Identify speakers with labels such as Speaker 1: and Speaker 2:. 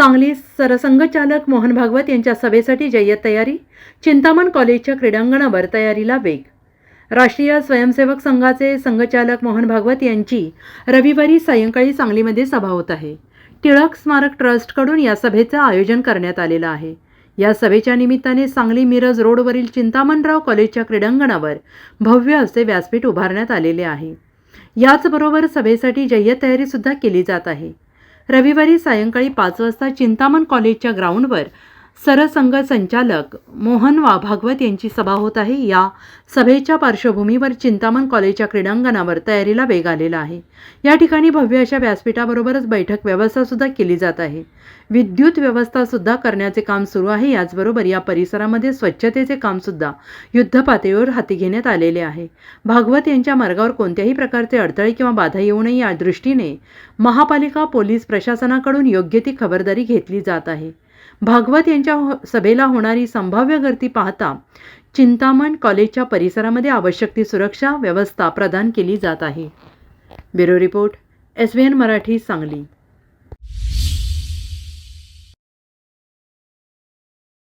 Speaker 1: सांगली सरसंघचालक मोहन भागवत यांच्या सभेसाठी जय्यत तयारी चिंतामण कॉलेजच्या क्रीडांगणावर तयारीला वेग. राष्ट्रीय स्वयंसेवक संघाचे संघचालक मोहन भागवत यांची रविवारी सायंकाळी सांगलीमध्ये सभा होत आहे. टिळक स्मारक ट्रस्टकडून या सभेचं आयोजन करण्यात आलेलं आहे. या सभेच्या निमित्ताने सांगली मिरज रोडवरील चिंतामणराव कॉलेजच्या क्रीडांगणावर भव्य असे व्यासपीठ उभारण्यात आलेले आहे. याचबरोबर सभेसाठी जय्यत तयारीसुद्धा केली जात आहे. रविवारी सायंकाळी पाच वाजता चिंतामण कॉलेजच्या ग्राउंडवर सरसंघ संचालक मोहन वा भागवत यांची सभा होत आहे. या सभेच्या पार्श्वभूमीवर चिंतामण कॉलेजच्या क्रीडांगणावर तयारीला वेग आलेला आहे. या ठिकाणी भव्य अशा व्यासपीठाबरोबरच बैठक व्यवस्थासुद्धा केली जात आहे. विद्युत व्यवस्थासुद्धा करण्याचे काम सुरू आहे. याचबरोबर या परिसरामध्ये स्वच्छतेचे कामसुद्धा युद्धपातळीवर हाती घेण्यात आलेले आहे. भागवत यांच्या मार्गावर कोणत्याही प्रकारचे अडथळे किंवा बाधा येऊ नये या दृष्टीने महापालिका पोलीस प्रशासनाकडून योग्य ती खबरदारी घेतली जात आहे. भागवत यांच्या हो- सभेला होणारी संभाव्य गर्दी पाहता चिंतामण कॉलेजच्या परिसरामध्ये आवश्यक ती सुरक्षा व्यवस्था प्रदान केली जात आहे. Bureau report S V N Marathi Sangli.